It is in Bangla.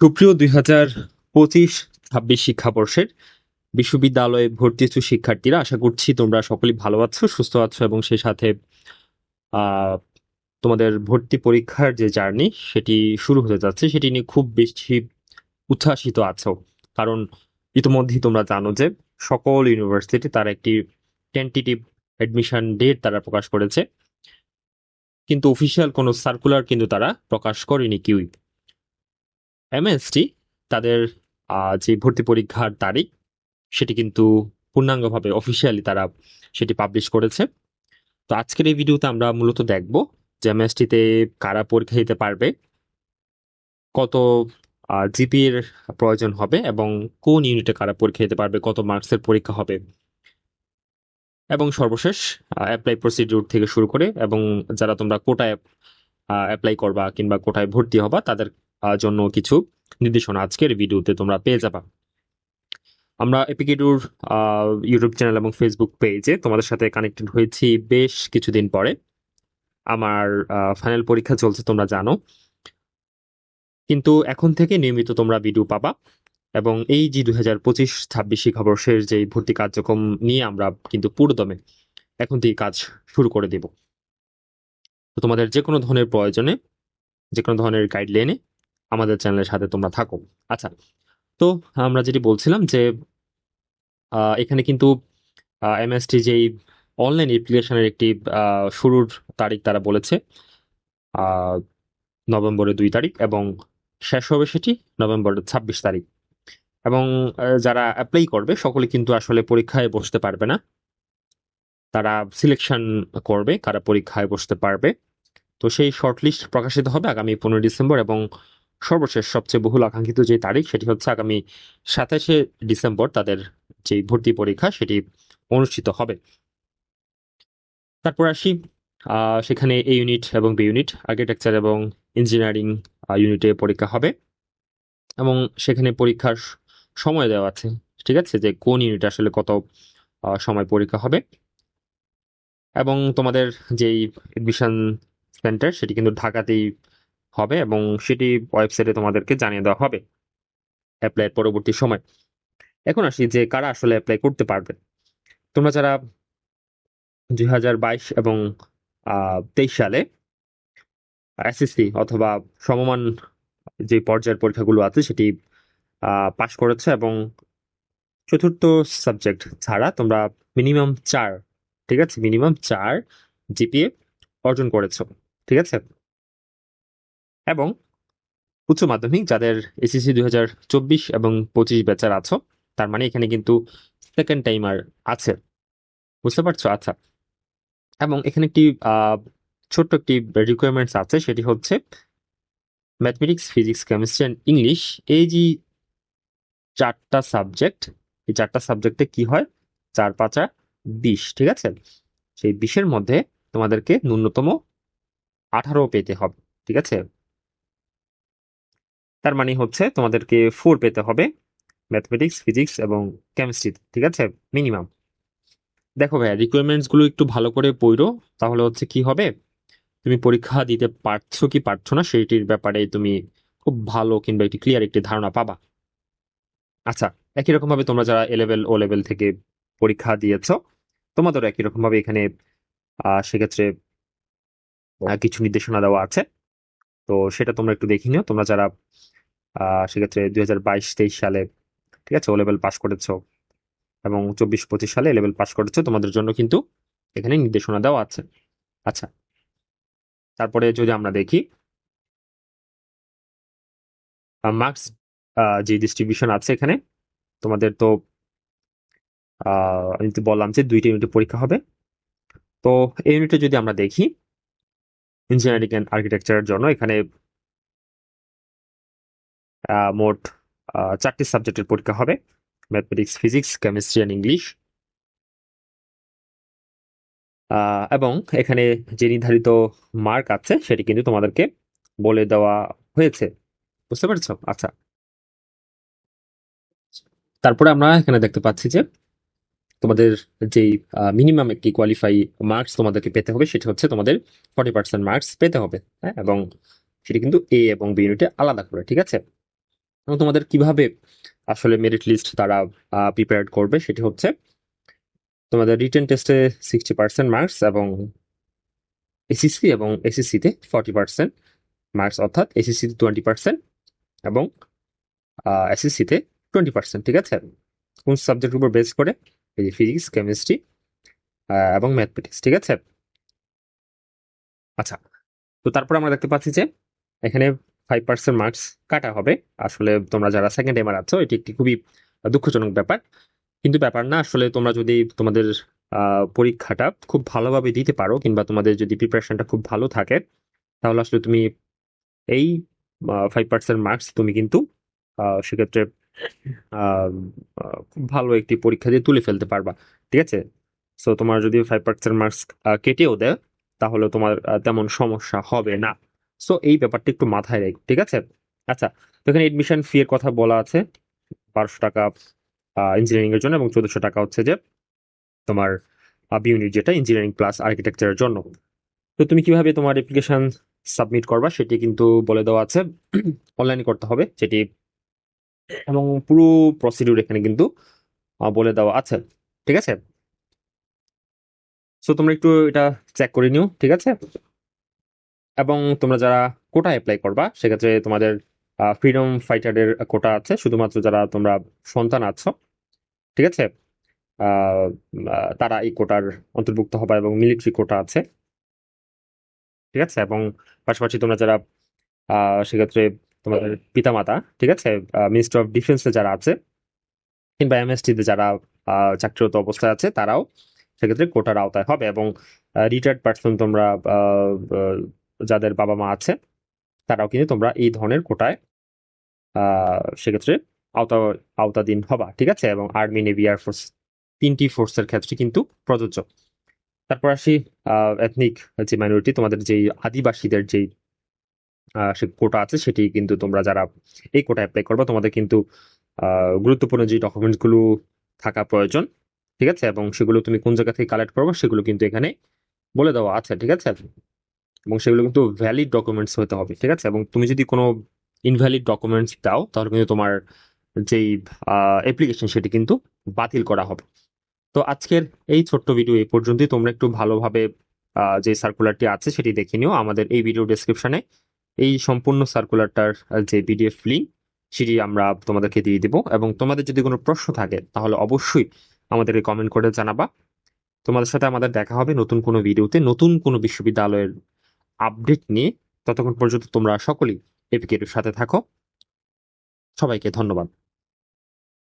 সুপ্রিয় দুই হাজার পঁচিশ ছাব্বিশ শিক্ষাবর্ষের বিশ্ববিদ্যালয়ে ভর্তি ইচ্ছুক শিক্ষার্থীরা, আশা করছি তোমরা সকলেই ভালো আছো, সুস্থ আছো এবং সেই সাথে তোমাদের ভর্তি পরীক্ষার যে জার্নি সেটি শুরু হতে যাচ্ছে, সেটি নিয়ে খুব বেশি উচ্ছ্বাসিত আছো। কারণ ইতিমধ্যেই তোমরা জানো যে সকল ইউনিভার্সিটি তার একটি টেন্টেটিভ অ্যাডমিশন ডেট তারা প্রকাশ করেছে। কিন্তু অফিসিয়াল কোনো সার্কুলার কিন্তু তারা প্রকাশ করেনি কেউই। এমএসটি তাদের যে ভর্তি পরীক্ষার তারিখ, সেটি কিন্তু পূর্ণাঙ্গভাবে অফিসিয়ালি তারা সেটি পাবলিশ করেছে। তো আজকের এই ভিডিওতে আমরা মূলত দেখব যে এমএসটিতে কারা পরীক্ষা দিতে পারবে, কত জিপি এর প্রয়োজন হবে এবং কোন ইউনিটে কারা পরীক্ষা দিতে পারবে, কত মার্কসের পরীক্ষা হবে। এবং সর্বশেষ অ্যাপ্লাই প্রসিডিউর থেকে শুরু করে এবং যারা তোমরা কোটায় অ্যাপ্লাই করবা কিংবা কোটায় ভর্তি হবা, তাদের জন্য কিছু নির্দেশনা। আজকের ভিডিওতে তোমরা পেয়ে যাবা। আমরা এপিকেডুর ইউটিউব চ্যানেল এবং ফেসবুক পেজে তোমাদের সাথে কানেক্টেড হয়েছি বেশ কিছুদিন পরে। আমার ফাইনাল পরীক্ষা চলছে, তোমরা জানো। কিন্তু এখন থেকে নিয়মিত তোমরা ভিডিও পাবা এবং এই যে দু হাজার পঁচিশ ছাব্বিশ শিক্ষাবর্ষের যে ভর্তি কার্যক্রম নিয়ে আমরা কিন্তু পুরোদমে এখন থেকে কাজ শুরু করে দেব। তো তোমাদের যে কোনো ধরনের প্রয়োজনে যে কোনো ধরনের গাইডলাইনে আমাদের চ্যানেলের সাথে তোমরা থাকো। আচ্ছা তো আমরা যেটি বলছিলাম যে এখানে কিন্তু এমএসটি যেই অনলাইন অ্যাপ্লিকেশনের একটি শুরুর তারিখ তারা বলেছে নভেম্বরের দুই তারিখ এবং শেষ হবে সেটি নভেম্বরের ছাব্বিশ তারিখ। এবং যারা অ্যাপ্লাই করবে, সকলে কিন্তু আসলে পরীক্ষায় বসতে পারবে না। তারা সিলেকশন করবে, কারা পরীক্ষায় বসতে পারবে। তো সেই শর্টলিস্ট প্রকাশিত হবে আগামী পনেরোই ডিসেম্বর এবং সর্বশেষ সবচেয়ে বহুল আকাঙ্ক্ষিত যে তারিখ, সেটি হচ্ছে আগামী সাতাশে ডিসেম্বর তাদের যে ভর্তি পরীক্ষা, সেটি অনুষ্ঠিত হবে। তারপর আসি সেখানে এ ইউনিট এবং বি ইউনিট আর্কিটেকচার এবং ইঞ্জিনিয়ারিং ইউনিটে পরীক্ষা হবে। এবং সেখানে পরীক্ষার সময় দেওয়া আছে, ঠিক আছে? যে কোন ইউনিট আসলে কত সময় পরীক্ষা হবে। এবং তোমাদের যেই এডমিশন সেন্টার সেটি কিন্তু ঢাকাতেই হবে এবং সেটি ওয়েবসাইটে তোমাদেরকে জানিয়ে দেওয়া হবে অ্যাপ্লাইয়ের পরবর্তী সময়। এখন আসি যে কারা আসলে অ্যাপ্লাই করতে পারবে। তোমরা যারা দুই হাজার বাইশ এবং তেইশ সালে এসএসসি অথবা সমমান যে পর্যায়ের পরীক্ষাগুলো আছে সেটি পাশ করেছে এবং চতুর্থ সাবজেক্ট ছাড়া তোমরা মিনিমাম চার, ঠিক আছে? মিনিমাম চার জিপিএ অর্জন করেছ, ঠিক আছে? এবং উচ্চ মাধ্যমিক যাদের এসএসসি দুই হাজার চব্বিশ এবং পঁচিশ ব্যাচার আছো, তার মানে এখানে কিন্তু সেকেন্ড টাইমার আছে। বুঝতে পারছ? আচ্ছা। এবং এখানে একটি ছোট্ট একটি রিকোয়ারমেন্টস আছে, সেটি হচ্ছে mathematics physics chemistry and English এই যে চারটা সাবজেক্ট এই চারটা সাবজেক্টে কি হয়? চার পাঁচা বিশ, ঠিক আছে? সেই বিশের মধ্যে তোমাদেরকে ন্যূনতম আঠারো পেতে হবে, ঠিক আছে? তার মানে হচ্ছে তোমাদেরকে ফোর পেতে হবে। ম্যাথমেটিক্স ফিজিক্স এবং কেমিস্ট্রি ঠিক আছে? মিনিমাম দেখো ভাইয়া রিকোয়ারমেন্টসগুলো একটু ভালো করে পড়ো, তাহলে হচ্ছে কি হবে? তুমি পরীক্ষা দিতে পারছ কি পারছ না, সেইটির ব্যাপারে তুমি খুব ভালো কিংবা একটি ক্লিয়ার একটি ধারণা পাবা। আচ্ছা একই রকমভাবে তোমরা যারা এ লেভেল ও লেভেল থেকে পরীক্ষা দিয়েছ, তোমাদেরও একই রকমভাবে এখানে সেক্ষেত্রে কিছু নির্দেশনা দেওয়া আছে। তো সেটা তোমরা একটু দেখে নিও। তোমরা যারা সেক্ষেত্রে দুই হাজার বাইশ, তেইশ সালে, ঠিক আছে, ও লেভেল পাস করেছ এবং চব্বিশ পঁচিশ সালে লেভেল পাস করেছ, তোমাদের জন্য কিন্তু এখানে নির্দেশনা দেওয়া আছে। আচ্ছা তারপরে যদি আমরা দেখি মার্কস যে ডিস্ট্রিবিউশন আছে এখানে, তোমাদের তো আমি তো বললাম যে দুইটা ইউনিটে পরীক্ষা হবে। তো এই ইউনিটে যদি আমরা দেখি ইঞ্জিনিয়ারিং অ্যান্ড আর্কিটেকচারের জন্য এখানে মোট চারটি সাবজেক্টের পরীক্ষা হবে। Mathematics physics chemistry and English এবং এখানে যে নির্ধারিত মার্ক আছে, সেটি কিন্তু তোমাদেরকে বলে দেওয়া হয়েছে। বুঝতে পারছ? আচ্ছা। তারপরে আমরা এখানে দেখতে পাচ্ছি যে তোমাদের যেই মিনিমাম একটি কোয়ালিফাই মার্কস তোমাদেরকে পেতে হবে, সেটা হচ্ছে তোমাদের ফর্টি পার্সেন্ট মার্কস পেতে হবে হ্যাঁ? এবং সেটি কিন্তু এ এবং বি ইউনিটে আলাদা করে, ঠিক আছে? এবং তোমাদের কীভাবে আসলে মেরিট লিস্ট তারা প্রিপেয়ার করবে সেটি হচ্ছে তোমাদের রিটেন টেস্টে সিক্সটি পার্সেন্ট মার্কস এবং এসিসি এবং এসিসিতে ফর্টি পার্সেন্ট মার্কস অর্থাৎ এসিসিতে টোয়েন্টি পার্সেন্ট এবং এসএসসিতে টোয়েন্টি পার্সেন্ট ঠিক আছে? কোন সাবজেক্টের উপর বেস করে? এই যে ফিজিক্স কেমিস্ট্রি এবং ম্যাথমেটিক্স ঠিক আছে? আচ্ছা তো তারপর আমরা দেখতে পাচ্ছি যে এখানে ফাইভ পার্সেন্ট মার্কস কাটা হবে। আসলে তোমরা যারা সেকেন্ড এমার আছো, এটি একটি খুবই দুঃখজনক ব্যাপার। কিন্তু ব্যাপার না, আসলে তোমরা যদি তোমাদের পরীক্ষাটা খুব ভালোভাবে দিতে পারো, কিংবা তোমাদের যদি প্রিপারেশনটা খুব ভালো থাকে, তাহলে আসলে তুমি এই ফাইভ পার্সেন্ট মার্কস তুমি কিন্তু সেক্ষেত্রে খুব ভালো একটি পরীক্ষা দিয়ে তুলে ফেলতে পারবা। ঠিক আছে? সো তোমার যদি ফাইভ পার্সেন্ট মার্কস কেটেও দেয়, তাহলে তোমার তেমন সমস্যা হবে না। সো এই ব্যাপারটা একটু মাথায় রেখ, ঠিক আছে? আচ্ছা তো এখানে এডমিশন ফি এর কথা বলা আছে, বারোশো টাকা ইঞ্জিনিয়ারিং এর জন্য এবং চোদ্দশো টাকা হচ্ছে যে তোমার ইউনিট যেটা ইঞ্জিনিয়ারিং প্লাস আর্কিটেকচারের জন্য। তো তুমি কীভাবে তোমার অ্যাপ্লিকেশন সাবমিট করবা সেটি কিন্তু বলে দেওয়া আছে অনলাইনে করতে হবে সেটি এবং পুরো প্রসিডিউর এখানে কিন্তু বলে দেওয়া আছে, ঠিক আছে? সো তোমরা একটু এটা চেক করে নিও, ঠিক আছে? এবং তোমরা যারা কোটা অ্যাপ্লাই করবা, সেক্ষেত্রে তোমাদের ফ্রিডম ফাইটারের কোটা আছে, শুধুমাত্র যারা তোমরা সন্তান আছো, ঠিক আছে? তারা এই কোটার অন্তর্ভুক্ত হবে এবং মিলিটারি কোটা আছে, ঠিক আছে? এবং পাশাপাশি তোমরা যারা সেক্ষেত্রে তোমাদের পিতামাতা, ঠিক আছে? মিনিস্টার অফ ডিফেন্সে যারা আছে, কিংবা এমএসটিতে যারা চাকরিরত অবস্থায় আছে, তারাও সেক্ষেত্রে কোটার আওতায় হবে এবং রিটায়ার্ড পার্সন তোমরা যাদের বাবা মা আছে, তারাও কিন্তু তোমরা এই ধরনের কোটায় সেক্ষেত্রে আওতা, আওতাধীন হবা, ঠিক আছে? এবং আর্মি নেভি এয়ারফোর্স তিনটি ফোর্সের ক্ষেত্রে কিন্তু প্রযোজ্য। তারপর আসি এথনিক যে মাইনরিটি তোমাদের যেই আদিবাসীদের যেই সে কোটা আছে, সেটি কিন্তু তোমরা যারা এই কোটা অ্যাপ্লাই করবে, তোমাদের কিন্তু গুরুত্বপূর্ণ যে ডকুমেন্টসগুলো থাকা প্রয়োজন, ঠিক আছে? এবং সেগুলো তুমি কোন জায়গা থেকে কালেক্ট করব, সেগুলো কিন্তু এখানে বলে দেওয়া আছে, ঠিক আছে? এবং সেগুলো কিন্তু ভ্যালিড ডকুমেন্টস হতে হবে, ঠিক আছে? এবং তুমি যদি কোনো ইনভ্যালিড ডকুমেন্টস দাও, তাহলে কিন্তু তোমার যেই অ্যাপ্লিকেশন সেটি কিন্তু বাতিল করা হবে। তো আজকের এই ছোট্ট ভিডিও এই পর্যন্তই। তোমরা একটু ভালোভাবে যে সার্কুলারটি আছে সেটি দেখে নিও। আমাদের এই ভিডিও ডেসক্রিপশনে এই সম্পূর্ণ সার্কুলারটার যে পিডিএফ লিঙ্ক সেটি আমরা তোমাদেরকে দিয়ে দিব। এবং তোমাদের যদি কোনো প্রশ্ন থাকে, তাহলে অবশ্যই আমাদেরকে কমেন্ট করে জানাবা। তোমাদের সাথে আমাদের দেখা হবে নতুন কোনো ভিডিওতে নতুন কোনো বিশ্ববিদ্যালয়ের আপডেট নিয়ে ততক্ষণ পর্যন্ত তোমরা সকলেই এপিকের সাথে থাকো। সবাইকে ধন্যবাদ।